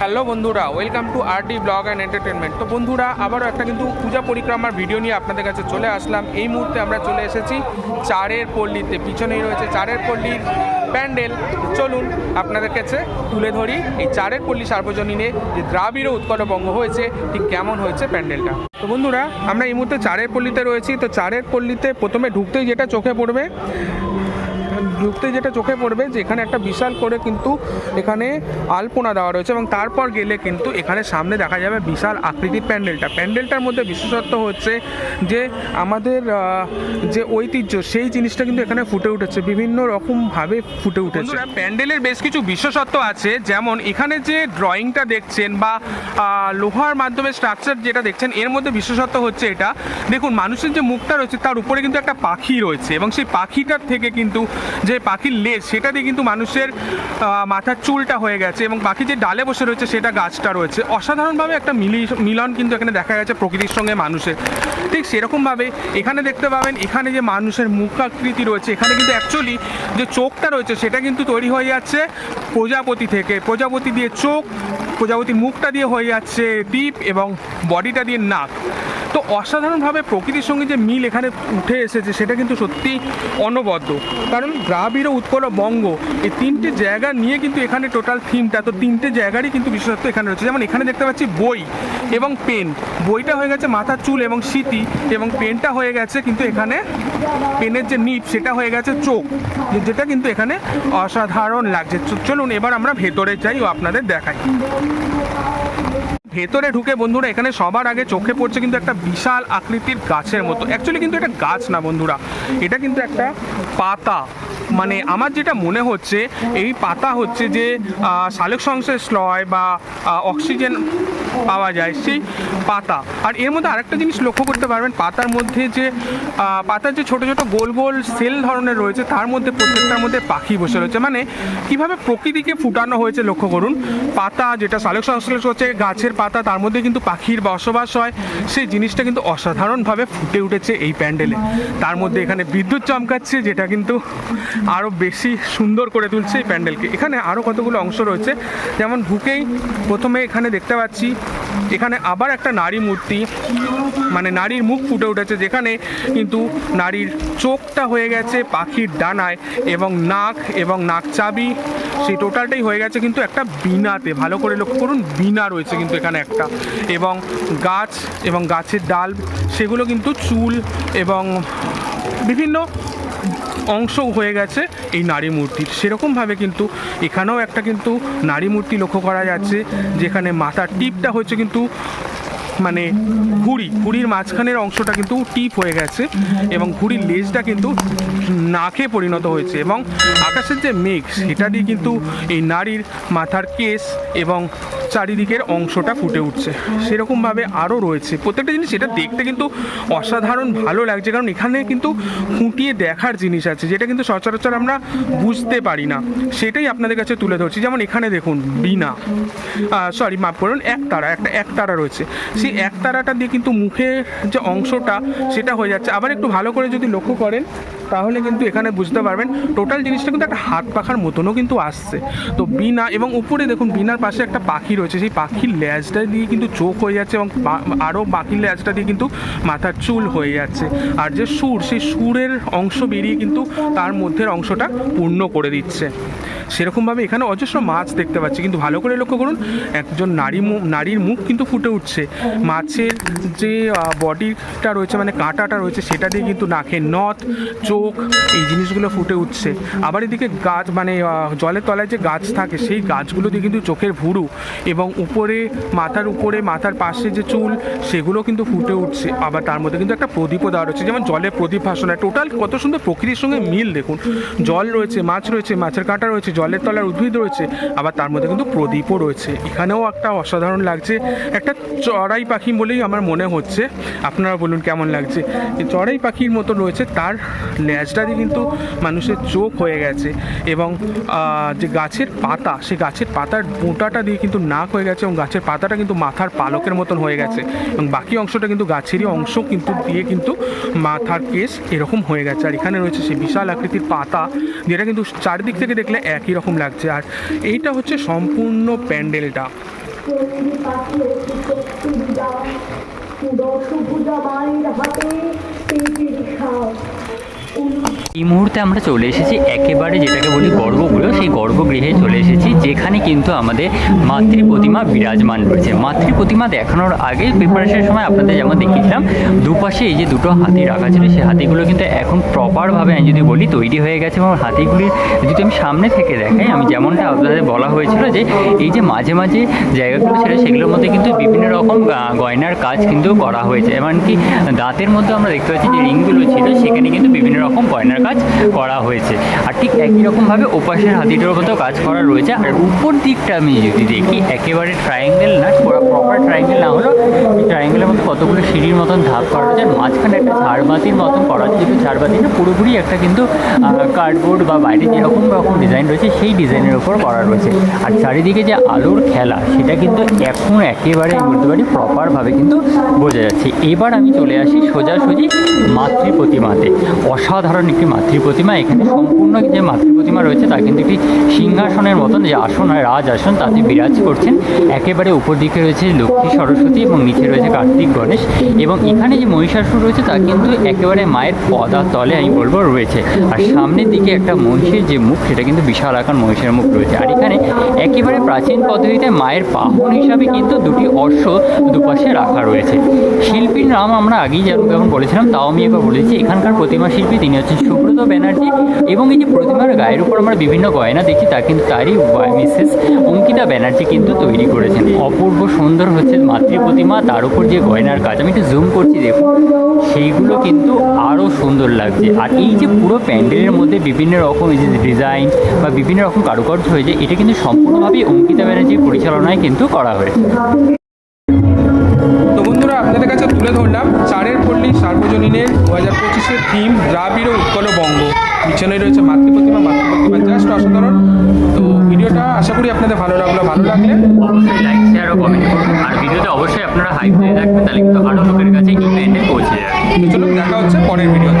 Hello বন্ধুরা, welcome to R D blog and entertainment তো বন্ধুরা, আবারও একটা কিন্তু পূজা পরিক্রমার ভিডিও নিয়ে আপনাদের কাছে চলে আসলাম। এই মুহূর্তে আমরা চলে এসেছি চারের পল্লীতে। পিছনেই রয়েছে চারের পল্লীর প্যান্ডেল। চলুন আপনাদের কাছে তুলে ধরি এই চারের পল্লী সার্বজনীনে যে দ্রাবিড় উৎকলবঙ্গ হয়েছে, ঠিক কেমন হয়েছে প্যান্ডেলটা। তো বন্ধুরা, আমরা এই মুহূর্তে চারের পল্লীতে রয়েছি। তো চারের পল্লীতে প্রথমে ঢুকতেই যেটা চোখে পড়বে ঢুকতে যেটা চোখে পড়বে যে এখানে একটা বিশাল করে কিন্তু এখানে আলপনা দেওয়া রয়েছে এবং তারপর গেলে কিন্তু এখানে সামনে দেখা যাবে বিশাল আকৃতির প্যান্ডেলটা। প্যান্ডেলটার মধ্যে বিশেষত্ব হচ্ছে যে আমাদের যে ঐতিহ্য সেই জিনিসটা কিন্তু এখানে ফুটে উঠেছে, বিভিন্ন রকমভাবে ফুটে উঠেছে। প্যান্ডেলের বেশ কিছু বিশেষত্ব আছে, যেমন এখানে যে ড্রয়িংটা দেখছেন বা লোহার মাধ্যমে স্ট্রাকচার যেটা দেখছেন, এর মধ্যে বিশেষত্ব হচ্ছে এটা। দেখুন, মানুষের যে মুখটা রয়েছে তার উপরে কিন্তু একটা পাখি রয়েছে এবং সেই পাখিটার থেকে কিন্তু যে পাখির লেজ, সেটা দিয়ে কিন্তু মানুষের মাথার চুলটা হয়ে গেছে এবং পাখি যে ডালে বসে রয়েছে সেটা গাছটা রয়েছে। অসাধারণভাবে একটা মিলি, মিলন কিন্তু এখানে দেখা গেছে প্রকৃতির সঙ্গে মানুষের। ঠিক সেরকমভাবে এখানে দেখতে পাবেন, এখানে যে মানুষের মুখাকৃতি রয়েছে, এখানে কিন্তু অ্যাকচুয়ালি যে চোখটা রয়েছে সেটা কিন্তু তৈরি হয়ে যাচ্ছে প্রজাপতি থেকে। প্রজাপতি দিয়ে চোখ প্রজাপতির মুখটা দিয়ে হয়ে যাচ্ছে দ্বীপ এবং বডিটা দিয়ে নাক। তো অসাধারণভাবে প্রকৃতির সঙ্গে যে মিল এখানে উঠে এসেছে, সেটা কিন্তু সত্যি অনবদ্য। কারণ দ্রাবিড়, উৎকল বঙ্গ এই তিনটে জায়গা নিয়ে কিন্তু এখানে টোটাল থিমটা তো তিনটে জায়গারই কিন্তু বিশেষত্ব এখানে রয়েছে। যেমন এখানে দেখতে পাচ্ছি বই এবং পেন। বইটা হয়ে গেছে মাথার চুল এবং স্মৃতি এবং পেনটা হয়ে গেছে কিন্তু এখানে পেনের যে নিপ, সেটা হয়ে গেছে চোখ। যেটা কিন্তু এখানে অসাধারণ লাগছে। চলুন এবার আমরা ভেতরে যাই ও আপনাদের দেখাই। ভেতরে ঢুকে বন্ধুরা, এখানে সবার আগে চোখে পড়ছে কিন্তু একটা বিশাল আকৃতির গাছের মতো। অ্যাকচুয়ালি কিন্তু এটা গাছ না বন্ধুরা, এটা কিন্তু একটা পাতা। মানে আমার যেটা মনে হচ্ছে, এই পাতা হচ্ছে যে সালেক সংশ্লেষ লয় বা অক্সিজেন পাওয়া যায়, সেই পাতা। আর এর মধ্যে আরেকটা জিনিস লক্ষ্য করতে পারবেন, পাতার মধ্যে যে পাতার যে ছোট ছোট গোল গোল সেল ধরনের রয়েছে, তার মধ্যে প্রত্যেকটার মধ্যে পাখি বসে রয়েছে। মানে কীভাবে প্রকৃতিকে ফুটানো হয়েছে লক্ষ্য করুন। পাতা যেটা সালোক সংশ্লেষ হচ্ছে গাছের পাতা, তার মধ্যে কিন্তু পাখির বসবাস হয়। সেই জিনিসটা কিন্তু অসাধারণভাবে ফুটে উঠেছে এই প্যান্ডেলে। তার মধ্যে এখানে বিদ্যুৎ চমকাচ্ছে, যেটা কিন্তু আরও বেশি সুন্দর করে তুলছে এই প্যান্ডেলকে। এখানে আরও কতগুলো অংশ রয়েছে, যেমন ঢুকেই প্রথমে এখানে দেখতে পাচ্ছি, এখানে আবার একটা নারী মূর্তি মানে নারীর মুখ ফুটে উঠেছে, যেখানে কিন্তু নারীর চোখটা হয়ে গেছে পাখির ডানায় এবং নাক এবং নাক চাবি, সেই টোটালটাই হয়ে গেছে কিন্তু একটা বিনাতে ভালো করে লক্ষ্য করুন বিনা রয়েছে কিন্তু এখানে একটা। এবং গাছ এবং গাছের ডাল, সেগুলো কিন্তু চুল এবং বিভিন্ন অংশ হয়ে গেছে এই নারী মূর্তির। সেরকমভাবে কিন্তু এখানেও একটা কিন্তু নারী মূর্তি লক্ষ্য করা যাচ্ছে, যেখানে মাথার টিপটা হচ্ছে কিন্তু মানে ঘুড়ি, ঘুড়ির মাঝখানের অংশটা কিন্তু টিপ হয়ে গেছে এবং ঘুড়ির লেজটা কিন্তু নাকে পরিণত হয়েছে এবং আকাশের যে মেঘ, সেটা দিয়ে কিন্তু এই নারীর মাথার কেস এবং চারিদিকের অংশটা ফুটে উঠছে। সেরকমভাবে আরও রয়েছে। প্রত্যেকটা জিনিস এটা দেখতে কিন্তু অসাধারণ ভালো লাগছে, কারণ এখানে কিন্তু ফুটিয়ে দেখার জিনিস আছে, যেটা কিন্তু সচরাচর আমরা বুঝতে পারি না। সেটাই আপনাদের কাছে তুলে ধরছি। যেমন এখানে দেখুন বিনা সরি মাফ করুন একতারা একটা একতারা রয়েছে। সেই একতারাটা দিয়ে কিন্তু মুখের যে অংশটা, সেটা হয়ে যাচ্ছে। আবার একটু ভালো করে যদি লক্ষ্য করেন তাহলে কিন্তু এখানে বুঝতে পারবেন টোটাল জিনিসটা কিন্তু একটা হাত পাখার মতনও কিন্তু আসছে। তো বিনা, এবং উপরে দেখুন, বিনার পাশে একটা পাখি রয়েছে, সেই পাখির ল্যাজটা দিয়ে কিন্তু চোখ হয়ে যাচ্ছে এবং আরও পাখির ল্যাজটা দিয়ে কিন্তু মাথার চুল হয়ে যাচ্ছে। আর যে সুর, সেই সুরের অংশ বেরিয়ে কিন্তু তার মধ্যের অংশটা পূর্ণ করে দিচ্ছে। সেরকমভাবে এখানে অজস্র মাছ দেখতে পাচ্ছি। কিন্তু ভালো করে লক্ষ্য করুন, একজন নারী নারীর মুখ কিন্তু ফুটে উঠছে। মাছের যে বডিটা রয়েছে মানে কাঁটাটা রয়েছে, সেটা দিয়ে কিন্তু নাকের নথ, চোখ, এই জিনিসগুলো ফুটে উঠছে। আবার এদিকে গাছ মানে জলের তলায় যে গাছ থাকে, সেই গাছগুলো দিয়ে কিন্তু চোখের ভুরু এবং উপরে, মাথার উপরে, মাথার পাশে যে চুল, সেগুলো কিন্তু ফুটে উঠছে। আবার তার মধ্যে কিন্তু একটা প্রদীপও দেওয়া রয়েছে, যেমন জলে প্রদীপ ভাসনা। টোটাল কত সুন্দর প্রকৃতির সঙ্গে মিল, দেখুন। জল রয়েছে, মাছ রয়েছে, মাছের কাঁটা রয়েছে জলের তলার উদ্ভিদ রয়েছে, আবার তার মধ্যে কিন্তু প্রদীপও রয়েছে। এখানেও একটা অসাধারণ লাগছে, একটা চড়াই পাখি বলেই আমার মনে হচ্ছে। আপনারা বলুন কেমন লাগছে? চড়াই পাখির মতো রয়েছে, তার ল্যাজটা দিয়ে কিন্তু মানুষের চোখ হয়ে গেছে এবং যে গাছের পাতা, সে গাছের পাতার বোঁটাটা দিয়ে কিন্তু নাক হয়ে গেছে এবং গাছের পাতাটা কিন্তু মাথার পালকের মতন হয়ে গেছে এবং বাকি অংশটা কিন্তু গাছেরই অংশ কিন্তু দিয়ে কিন্তু মাথার কেস এরকম হয়ে গেছে। আর এখানে রয়েছে সেই বিশাল আকৃতির পাতা, যেটা কিন্তু চারিদিক থেকে দেখলে একই রকম লাগছে? আর এইটা হচ্ছে সম্পূর্ণ প্যান্ডেলটা। দর্শক হাতে এই মুহূর্তে আমরা চলে এসেছি একেবারে যেটাকে বলি গর্ভগৃহ সেই গর্ভগৃহে চলে এসেছি, যেখানে কিন্তু আমাদের মাতৃ প্রতিমা বিরাজমান রয়েছে। মাতৃ প্রতিমা দেখানোর আগে প্রিপারেশনের সময় আপনাদের যেমন দেখিয়েছিলাম, দুপাশে এই যে দুটো হাতি রাখা ছিল, সেই হাতিগুলো কিন্তু এখন প্রপারভাবে আমি যদি বলি তৈরি হয়ে গেছে এবং হাতিগুলির যদি আমি সামনে থেকে দেখাই, আমি যেমনটা আপনাদের বলা হয়েছিল যে এই যে মাঝে মাঝে জায়গাগুলো ছিল, সেগুলোর মধ্যে কিন্তু বিভিন্ন রকম গয়নার কাজ কিন্তু করা হয়েছে। এমনকি দাঁতের মধ্যে আমরা দেখতে পাচ্ছি যে রিংগুলো ছিল, সেখানে কিন্তু বিভিন্ন রকম গয়নার কাজ করা হয়েছে। আর ঠিক একই রকমভাবে ওপাশের হাতিটার মতো কাজ করা রয়েছে। আর উপর দিকটা আমি যদি দেখি, একেবারে ট্রায়াঙ্গেল না প্রপার ট্রায়াঙ্গেল না হলেও ট্রায়াঙ্গেলের মধ্যে কতগুলো সিঁড়ির মতন ধাপ করা রয়েছে। আর মাঝখানে একটা ঝাড়বাতির মতন করা যেহেতু ঝাড়বাতিটা পুরোপুরি একটা কিন্তু কার্ডবোর্ড বা বাইরে যেরকম রকম ডিজাইন রয়েছে, সেই ডিজাইনের ওপর করা রয়েছে। আর চারিদিকে যে আলোর খেলা, সেটা কিন্তু এখন একেবারে বলতে পারি প্রপারভাবে কিন্তু বোঝা যাচ্ছে। এবার আমি চলে আসি সোজাসুজি মাতৃ প্রতিমাতে অসাধারণ একটি মাতৃ প্রতিমা এখানে সম্পূর্ণ যে মাতৃ প্রতিমা রয়েছে, তা কিন্তু একটি সিংহাসনের মতন যে আসন হয় রাজ আসন তাতে বিরাজ করছেন। একেবারে উপর দিকে রয়েছে লক্ষ্মী সরস্বতী এবং নিচে রয়েছে কার্তিক গণেশ। এবং এখানে যে মহিষাসুর রয়েছে, তা কিন্তু একেবারে মায়ের পদার তলে আমি বলব, রয়েছে। আর সামনের দিকে একটা মহিষের যে মুখ, সেটা কিন্তু বিশাল আকার মহিষের মুখ রয়েছে। আর এখানে একেবারে প্রাচীন পদ্ধতিতে মায়ের বাহন হিসাবে কিন্তু দুটি অশ্ব দুপাশে রাখা রয়েছে। শিল্পীর নাম আমরা আগেই যেমন বলেছিলাম, তাও আমি এবার বলেছি, এখানকার প্রতিমা শিল্পী তিনি হচ্ছেন সুব্রত ব্যানার্জি এবং এই যে প্রতিমার গায়ের উপর আমরা বিভিন্ন গয়না দেখছি তা কিন্তু তারই মিসেস অঙ্কিতা ব্যানার্জি কিন্তু তৈরি করেছেন। অপূর্ব সুন্দর হচ্ছে মাতৃ প্রতিমা তার উপর যে গয়নার কাজ, আমি একটু জুম করছি, দেখুন, সেইগুলো কিন্তু আরও সুন্দর লাগছে। আর এই যে পুরো প্যান্ডেলের মধ্যে বিভিন্ন রকম এই যে ডিজাইন বা বিভিন্ন রকম কারুকার্য হয়েছে, এটা কিন্তু সম্পূর্ণভাবেই অঙ্কিতা ব্যানার্জির পরিচালনায় কিন্তু করা হয়েছে। বন্ধুরা আপনাদের কাছে তুলে ধরলাম চারের পল্লী সার্বজনীনের দু হাজার পঁচিশের থিম দ্রাবিড় উৎকল বঙ্গ। পিছনে রয়েছে মাতৃ প্রতিমা মাতৃ প্রতিমা জাস্ট অসাধারণ তো ভিডিওটা আশা করি আপনাদের ভালো লাগল ভালো লাগলে অবশ্যই লাইক শেয়ার ও কমেন্ট করুন। আর ভিডিওটা অবশ্যই আপনারা হাইপ দিয়ে রাখবেন তাহলে কিন্তু আরও লোকের কাছে এই পৌঁছে যাবে। চলুন দেখা হচ্ছে পরের ভিডিও